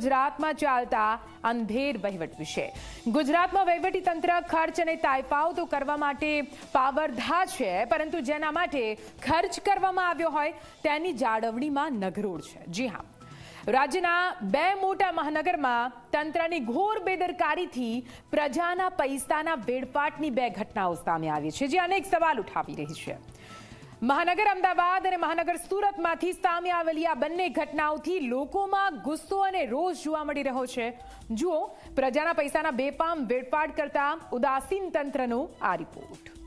ગુજરાતમાં ચાલતા અંધેર વહીવટ વિશે. ગુજરાતમાં વહીવટી તંત્ર ખર્ચ અને તાઇફાઓ તો કરવા માટે પાવરધા છે, પરંતુ જેના માટે ખર્ચ કરવામાં આવ્યો હોય તેની જાળવણીમાં નગરોળ છે. જી હા. રાજ્યના બે મોટા મહાનગરમાં તંત્રની ઘોર બેદરકારીથી પ્રજાના પૈસાના વેડફાટની બે ઘટનાઓ સામે આવી છે, જે અનેક સવાલ ઉઠાવી રહી છે. મહાનગર અમદાવાદ અને મહાનગર સુરતમાંથી સામે આવેલી આ બંને ઘટનાઓથી લોકોમાં ગુસ્સો અને રોષ જોવા મળી રહ્યો છે. જુઓ, પ્રજાના પૈસાના બેપામ વેડફાટ કરતા ઉદાસીન તંત્રનો આ રિપોર્ટ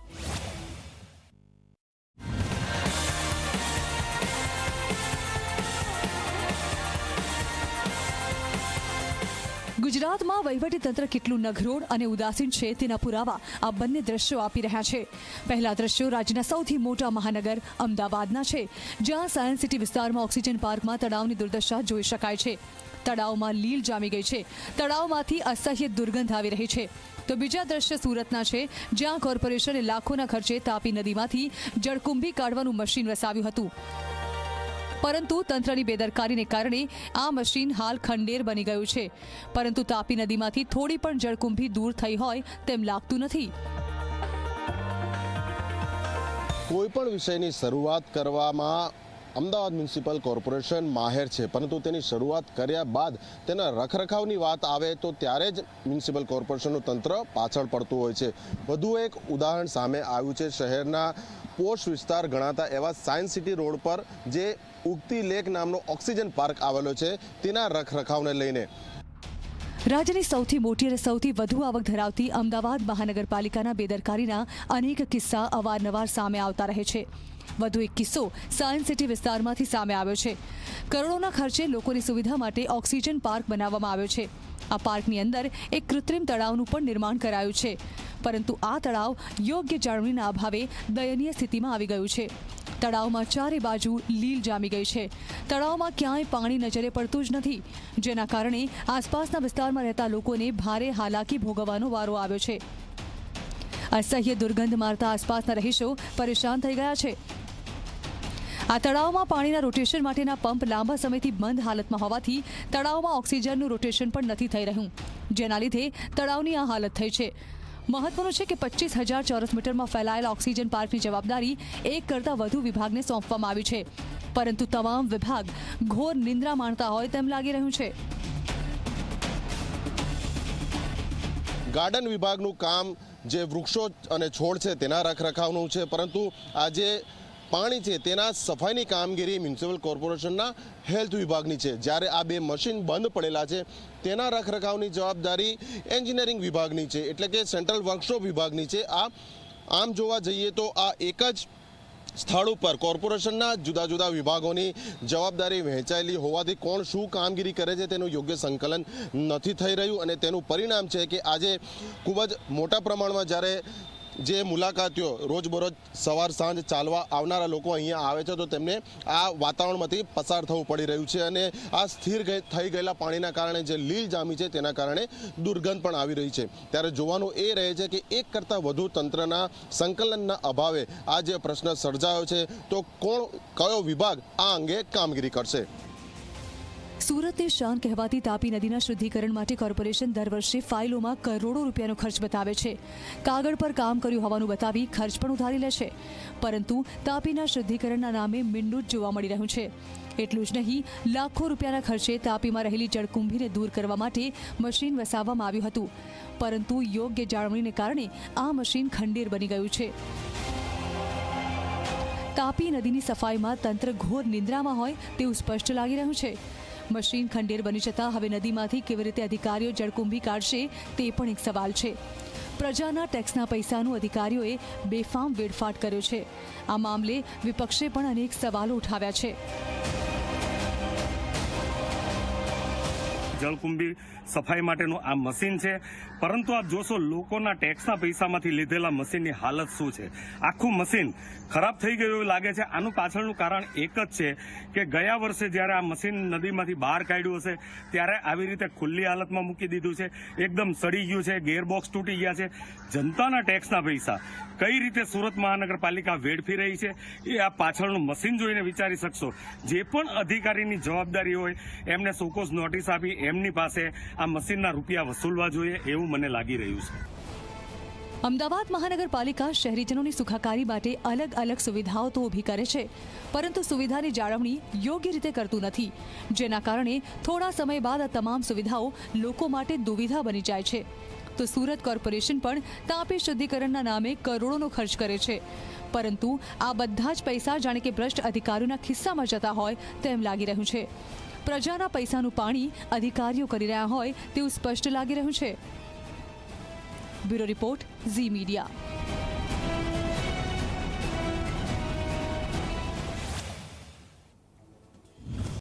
ગુજરાતમાં વહીવટી તંત્ર કેટલું નઘરોળ અને ઉદાસીન છે તેના પુરાવા આ બંને દ્રશ્યો આપી રહ્યા છે. પહેલા દ્રશ્યો રાજ્યના સૌથી મોટા મહાનગર અમદાવાદના છે, જ્યાં સાયન્સ સિટી વિસ્તારમાં ઓક્સિજન પાર્કમાં તળાવની દુર્દશા જોઈ શકાય છે. તળાવમાં લીલ જામી ગઈ છે. તળાવમાંથી અસહ્ય દુર્ગંધ આવી રહી છે. તો બીજા દ્રશ્ય સુરતના છે, જ્યાં કોર્પોરેશને લાખોના ખર્ચે તાપી નદીમાંથી જળકુંભી કાઢવાનું મશીન વસાવ્યું હતું. પરંતુ તંત્રની બેદરકારીને કારણે આ મશીન હાલ ખંડેર બની ગયું છે. પરંતુ તાપી નદીમાંથી થોડી પણ જળકુંભી દૂર થઈ હોય તેમ લાગતું નથી. કોઈ પણ વિષયની શરૂઆત કરવામાં અમદાવાદ મ્યુનિસિપલ કોર્પોરેશન માહેર છે, પરંતુ તેની શરૂઆત કર્યા બાદ તેના રખરખાવની વાત આવે તો ત્યારે જ મ્યુનિસિપલ કોર્પોરેશનનું તંત્ર પાછળ પડતું હોય છે. વધુ એક ઉદાહરણ સામે આવ્યું છે, શહેરના પોશ વિસ્તાર ગણાતા એવા સાયન્સ સિટી રોડ પર જે ઉગતી લેક નામનો ઓક્સિજન પાર્ક આવેલો છે, તેના રખરખાવને લઈને. રાજ્યની સૌથી મોટી અને સૌથી વધુ આવક ધરાવતી અમદાવાદ મહાનગરપાલિકાના બેદરકારીના અનેક કિસ્સા અવારનવાર સામે આવતા રહે છે. વધુ એક કિસ્સો સાયન્સ સિટી વિસ્તારમાંથી સામે આવ્યો છે. કરોડોના ખર્ચે લોકોની સુવિધા માટે ઓક્સિજન પાર્ક બનાવવામાં આવ્યો છે. આ પાર્કની અંદર એક કૃત્રિમ તળાવનું પણ નિર્માણ કરાયું છે. પરંતુ આ તળાવ યોગ્ય જાળવણીના અભાવે દયનીય સ્થિતિમાં આવી ગયું છે. તળાવમાં ચારે બાજુ લીલ જામી ગઈ છે. તળાવમાં ક્યાંય પાણી નજરે પડતું જ નથી. જેના કારણે આસપાસના વિસ્તારમાં રહેતા લોકોને ભારે હાલાકી ભોગવવાનો વારો આવ્યો છે. અસહ્ય દુર્ગંધ મારતા આસપાસના રહીશો પરેશાન થઈ ગયા છે. આ તળાવમાં પાણીના રોટેશન માટેના પંપ લાંબા સમયથી બંધ હાલતમાં હોવાથી તળાવમાં ઓક્સિજનનું રોટેશન પણ નથી થઈ રહ્યું, જેના લીધે તળાવની આ હાલત થઈ છે. મહત્વનું છે કે પચીસ હજાર ચોરસ મીટરમાં ફેલાયેલા ઓક્સિજન પાર્કની જવાબદારી એક કરતાં વધુ વિભાગને સોંપવામાં આવી છે. પરંતુ તમામ વિભાગ ઘોર નિંદ્રા માણતા હોય તેમ લાગી રહ્યું છે. ગાર્ડન વિભાગનું કામ જે વૃક્ષો અને છોડ છે તેના રખરખાવનું છે, પરંતુ આ જે પાણી છે તેના સફાઈની કામગીરી મ્યુનિસિપલ કોર્પોરેશનના હેલ્થ વિભાગની છે. જ્યારે આ બે મશીન બંધ પડેલા છે, તેના રખરખાવની જવાબદારી એન્જિનિયરિંગ વિભાગની છે. એટલે કે સેન્ટ્રલ વર્કશોપ વિભાગની છે. આ આમ જોવા જઈએ તો આ એક જ સ્થળ ઉપર કોર્પોરેશનના જુદા જુદા વિભાગોની જવાબદારી વહેંચાયેલી હોવાથી કોણ શું કામગીરી કરે છે તેનું યોગ્ય સંકલન નથી થઈ રહ્યું. અને તેનું પરિણામ છે કે આજે ખૂબ જ મોટા પ્રમાણમાં જ્યારે જે મુલાકાતીઓ રોજબરોજ સવાર સાંજ ચાલવા આવનારા લોકો અહીંયા આવે છે, તો તેમને આ વાતાવરણમાંથી પસાર થવું પડી રહ્યું છે અને આ સ્થિર થઈ ગયેલા પાણીના કારણે જે લીલ જામી છે, તેના કારણે દુર્ગંધ પણ આવી રહી છે. ત્યારે જોવાનું એ રહે છે કે એક કરતાં વધુ તંત્રના સંકલનના અભાવે આ જે પ્રશ્ન સર્જાયો છે, તો કોણ, કયો વિભાગ આ અંગે કામગીરી કરશે? સુરતની શાન કહેવાતી તાપી નદીના શુદ્ધિકરણ માટે કોર્પોરેશન દર વર્ષે ફાઇલોમાં કરોડો રૂપિયાનો ખર્ચ બતાવે છે. કાગળ પર કામ કર્યું હોવાનું બતાવી ખર્ચ પણ ઉધારી લે છે. પરંતુ તાપીના શુદ્ધિકરણના નામે મીંડું જ જોવા મળી રહ્યું છે. એટલું જ નહીં, લાખો રૂપિયાના ખર્ચે તાપીમાં રહેલી જળકુંભીને દૂર કરવા માટે મશીન વસાવવામાં આવ્યું હતું. પરંતુ યોગ્ય જાળવણીને કારણે આ મશીન ખંડેર બની ગયું છે. તાપી નદીની સફાઈમાં તંત્ર ઘોર નિંદ્રામાં હોય તેવું સ્પષ્ટ લાગી રહ્યું છે. મશીન ખંડેર બની જતા હવે નદીમાંથી કેવી રીતે અધિકારીઓ જળકુંભી કાઢશે તે પણ એક સવાલ છે. પ્રજાના ટેક્સના પૈસાનું અધિકારીઓએ બેફામ વેડફાટ કર્યો છે. આ મામલે વિપક્ષે પણ અનેક સવાલો ઉઠાવ્યા છે. જળકુંભી સફાઈ માટેનું આ મશીન છે. પરંતુ આપ જોશો લોકોના ટેક્સના પૈસામાંથી લીધેલા મશીનની હાલત શું છે? આખું મશીન ખરાબ થઈ ગયું એવું લાગે છે. આનું પાછળનું કારણ એક જ છે કે ગયા વર્ષે જ્યારે આ મશીન નદીમાંથી બહાર કાઢ્યું હશે, ત્યારે આવી રીતે ખુલ્લી હાલતમાં મૂકી દીધું છે. એકદમ સડી ગયું છે, ગેરબોક્સ તૂટી ગયા છે. જનતાના ટેક્સના પૈસા કઈ રીતે સુરત મહાનગરપાલિકા વેડફી રહી છે, એ આ પાછળનું મશીન જોઈને વિચારી શકશો. જે પણ અધિકારીની જવાબદારી હોય, એમને સોકોસ નોટિસ આપી તેમની પાસે આ મશીનના રૂપિયા વસૂલવા જોઈએ એવું મને લાગી રહ્યું છે. અમદાવાદ મહાનગરપાલિકા શહેરીજનોની સુખાકારી માટે અલગ અલગ સુવિધાઓ તો ઊભી કરે છે, પરંતુ સુવિધાની જાળવણી યોગ્ય રીતે કરતું નથી, જેના કારણે થોડા સમય બાદ આ તમામ સુવિધાઓ લોકો માટે દુવિધા બની જાય છે. તો સુરત કોર્પોરેશન પણ તાપી શુદ્ધિકરણના નામે કરોડોનો ખર્ચ કરે છે, પરંતુ આ બધા જ પૈસા જાણે કે ભ્રષ્ટ અધિકારીઓના ખિસ્સામાં જતા હોય તેમ લાગી રહ્યું છે. પ્રજાના પૈસાનું પાણી અધિકારીઓ કરી રહ્યા હોય તેવું સ્પષ્ટ લાગી રહ્યું છે. Bureau report Zee media.